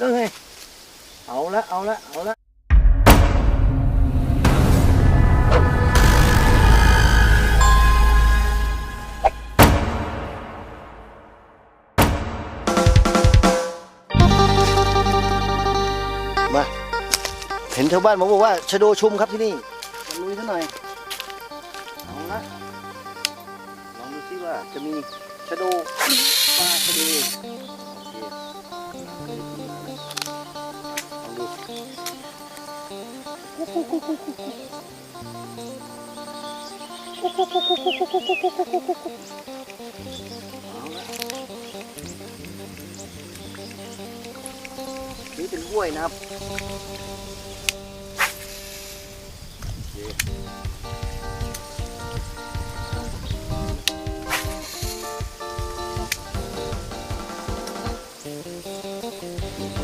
เอ้ยเอาละเอาละเอาละมา เห็นชาวบ้านผมบอกว่าชะโดชุมครับที่นี่มาลุยซะหน่อยเอาละลองดูซิว่าจะมีชะโดปลาชะโด นี่เป็นห้วยนะครับโอเ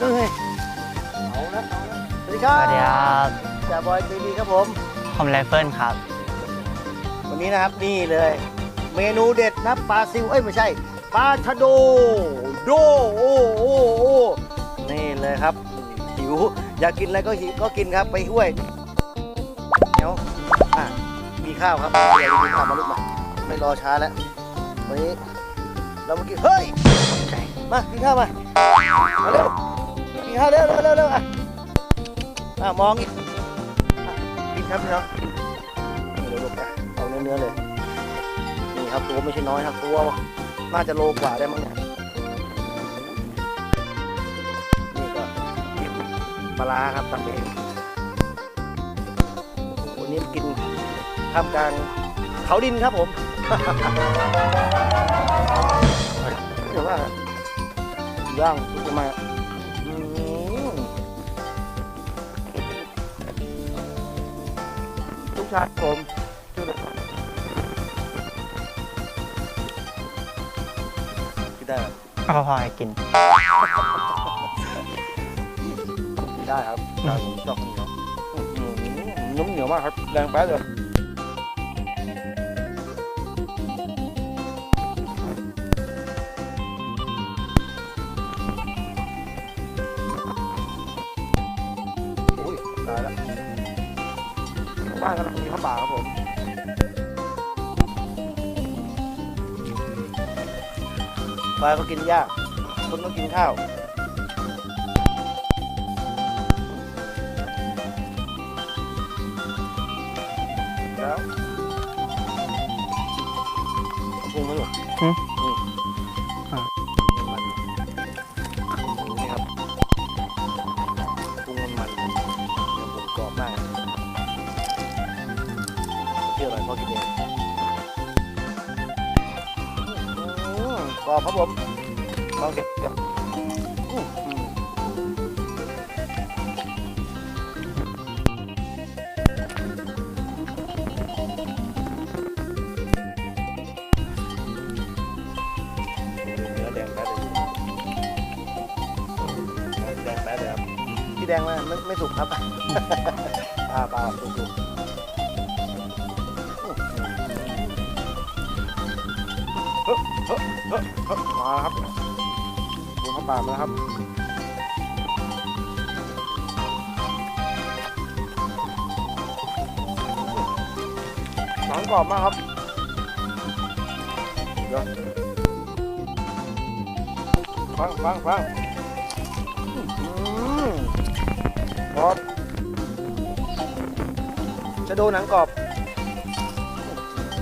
เอ้ยเอาละเอาละสวัสดีคสรับวัสดีครับจ่าบอยตีดีครับผม ผมไรเฟิลครับ วันนี้นะครับนี่เลย เมนูเด็ดนะปลาซิวเอ้ยไม่ใช่ปลาชะโดโดโอ้โอ้โอ้นี่เลยครับ หิว อยากกินอะไรก็หิวก็กินครับไปห้วยเดี๋ยวอะมีข้าวครับเดี๋ยวกินข้าวมาลูกมาไม่รอช้าแล้ววันนี้เรามากินเฮ้ยตกใจมากินข้าวมามาเร็ว กินข้าวเร็วเร็วเร็วเร็วอะอะมองอีกอะกินครับพี่น้องเดี๋ยวลูกอะเอาเนื้อเนื้อเลยนี่ครับตัวไม่ใช่น้อยครับตัวน่าจะโลกว่าได้มั้งเนี่ยนี่ก็ปลาร้าครับตักเองวันนี้กินท่ามกลางเขาดินครับผมเดี๋ยวว่าย่างสุกมา ลูกชายผมชื่ออะไรครับกินได้เหรอเอาพอให้กิน กินได้ครับได้ผมชอบข้าวเหนียวอื้อหือนุ่มเหนียวมากครับแรงแป๊ดเลย บ้านกำลังมีข้าวป่าครับผมปลาก็กินหญ้าคนก็กินข้าวแล้วเอาปรุงไหมลูก พ่อกินเองอืมกรอบครับผมลองเก็บเก็บอืมอืมเนื้อแดงแป๊ดเลยแดงแป๊ดเลยครับที่แดงมันไม่ไม่สุกครับปลาปลาสุก มาแล้วครับดูข้าปลามาแล้วครับหนังกรอบมากครับเดี๋ยวฟังฟังฟังอืมกรอบจะโดนหนังกรอบ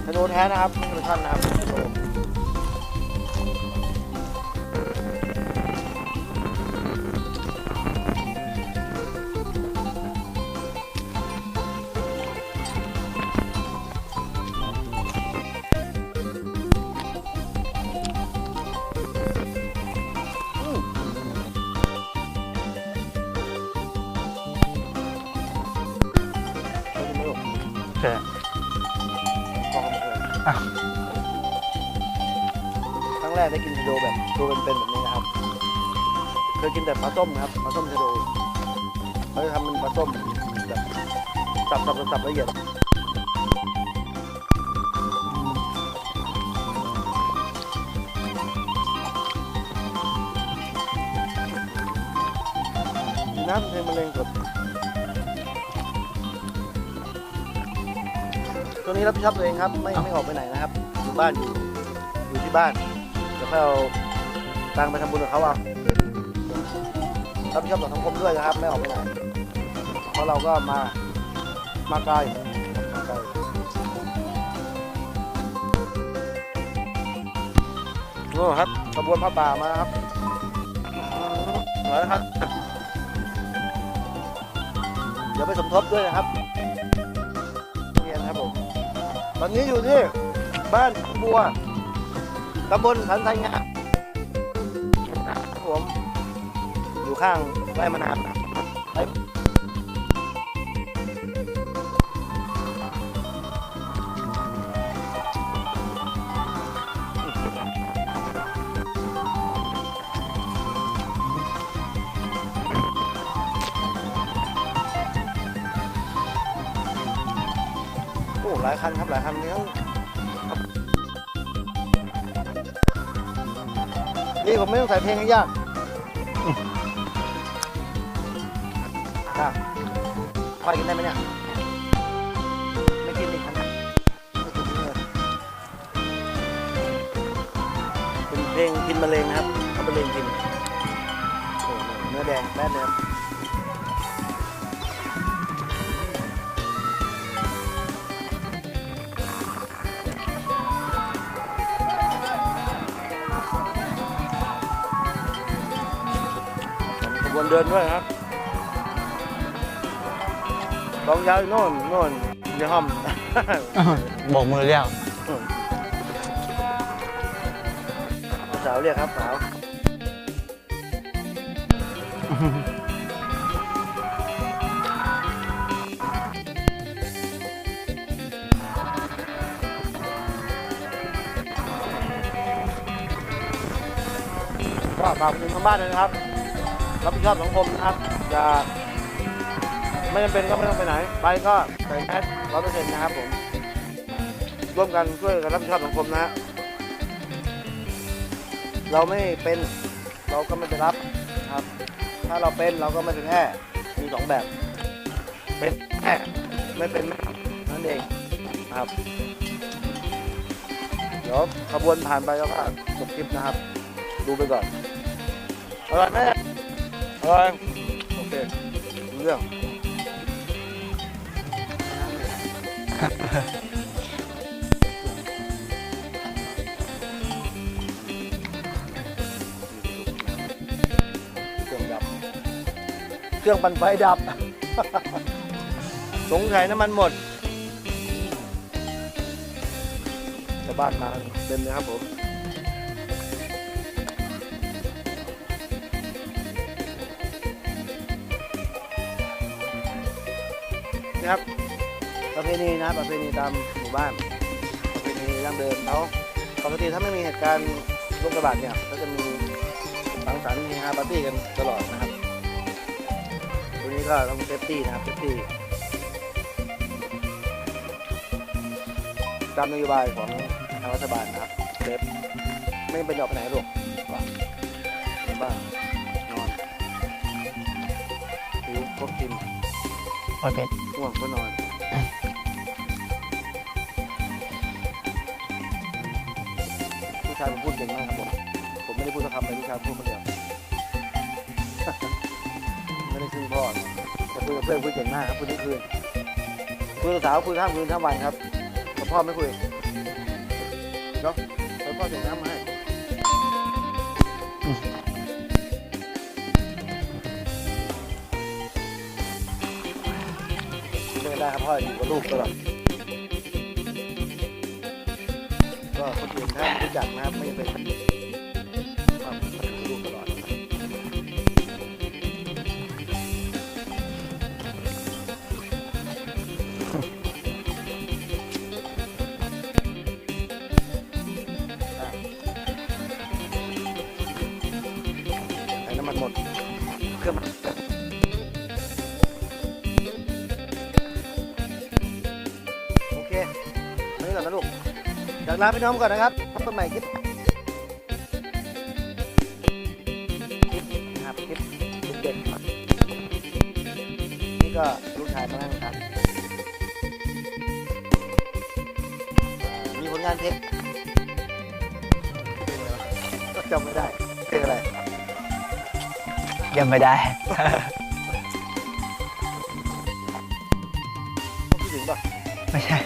จะโดนแท้นะครับไม่ใช่เป็นท่านนะครับ อ้าวครั้งแรกได้กินชะโดแบบตัวเป็นๆแบบนี้นะครับ เคยกินแต่ปลาส้มนะครับปลาส้มชะโดเขาจะทำเป็นปลาส้มแบบสับสับสับละเอียดน้ำเพลงมะเร็งสด วงนี้รับผิดชอบตัวเองครับ ไม่ไม่ออกไปไหนนะครับ อยู่บ้านอยู่อยู่ที่บ้าน เดี๋ยวค่อยเอาตังค์ไปทำบุญกับเขาเอารับผิดชอบต่อสังคมด้วยนะครับ ไม่ออกไปไหน เพราะเราก็มา มาไกลมาไกลโอ้ครับขบวนพระป่ามาครับสวยนะครับ เดี๋ยวไปสมทบด้วยนะครับ ตอนนี้อยู่ที่บ้านบัวตำบลสันไทยงามครับผม อยู่ข้างไร่มะนาว หลายคันครับหลายคันมีทั้นี่ผมไม่ต้องใส่เพลงให้ยากอะพอกินได้ไหมเนี่ย ไม่กินอีกครับเป็นเพลงกินมะเร็งนะครับเอามะเร็งกิน เนื้อแดงแม่เนื้อ เดินด้วยครับกองยาวอยู่โน่นโน่นในห้องโบกมือเรียกสาวเรียกครับสาวก็ฝากคุณทางบ้านด้วยนะครับ รับผิดชอบสังคมนะครับอย่าไม่จำเป็นก็ไม่ต้องไปไหน ไปก็ใส่แมสร้อยเปอร์เซ็นต์นะครับผมร่วมกันช่วยกันรับผิดชอบสังคมนะ เราไม่เป็นเราก็ไม่ไปรับครับ ถ้าเราเป็นเราก็ไม่เป็นแค่มีสองแบบ เป็นแค่ไม่เป็นนั่นเองครับเดี๋ยวขบวนผ่านไปแล้วก็จบคลิปนะครับ ดูไปก่อนอร่อยไหม อร่อยโอเครู้เรื่องเครื่องดับ เครื่องปั่นไฟดับ สงสัยน้ำมันหมดชาวบ้านมาเต็มเลยครับผม นี่ครับ ประเพณีนะประเพณีตามหมู่บ้าน ประเพณีดั้งเดิมแล้วปกติถ้าไม่มีเหตุการณ์โรคระบาดเนี่ยก็จะมีสังสรรค์เฮฮาปาร์ตี้กันตลอดนะครับตัวนี้ก็ต้องเซฟตี้นะครับเซฟตี้ตามนโยบายของทางรัฐบาลนะครับเซฟไม่เป็นออกไปไหนหรอกว่าอยู่บ้านนอนหิวก็กิน โอเคง่วงก็นอนผู้ชายผมพูดเก่งมากครับผมผมไม่ได้พูดสักคำเลยผู้ชายพูดคนเดียวไม่ได้ขึ้นพ่อแต่คุยกับเพื่อนคุยเก่งมากครับคุยทั้งคืนคุยกับสาวคุยข้ามคืนข้ามวันครับกับพ่อไม่คุยเนาะเดี๋ยวพ่อเสียน้ำมาให้ พ่ออยู่กับลูกตลอดก็คนอื่นถ้ารู้จักนะครับไม่จเป็นความพัฒนลูกตลอดใส่น้ำมันหมด จากลาพี่น้องก่อนนะครับพบกันใหม่คลิปคลิปนะครับคลิปเด็ดๆนี่ก็ลูกชายมานั่งครับอ่ามีผลงานเพลงก็จำไม่ได้เพลงอะไรยังไม่ได้ คิดถึงป่ะไม่ใช่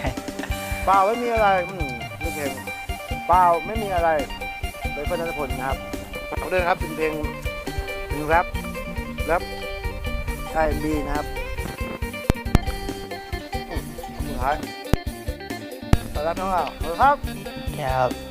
เปล่าไม่มีอะไรอืมนี่ เพลงเปล่าไม่มีอะไรโดยเพื่อนนัทพลนะครับเอาด้วยนะครับเป็นเพลงเพลงแรปแรปใช่บีนะครับอืมสุดท้ายขอรับน้องอะขอบครับครับ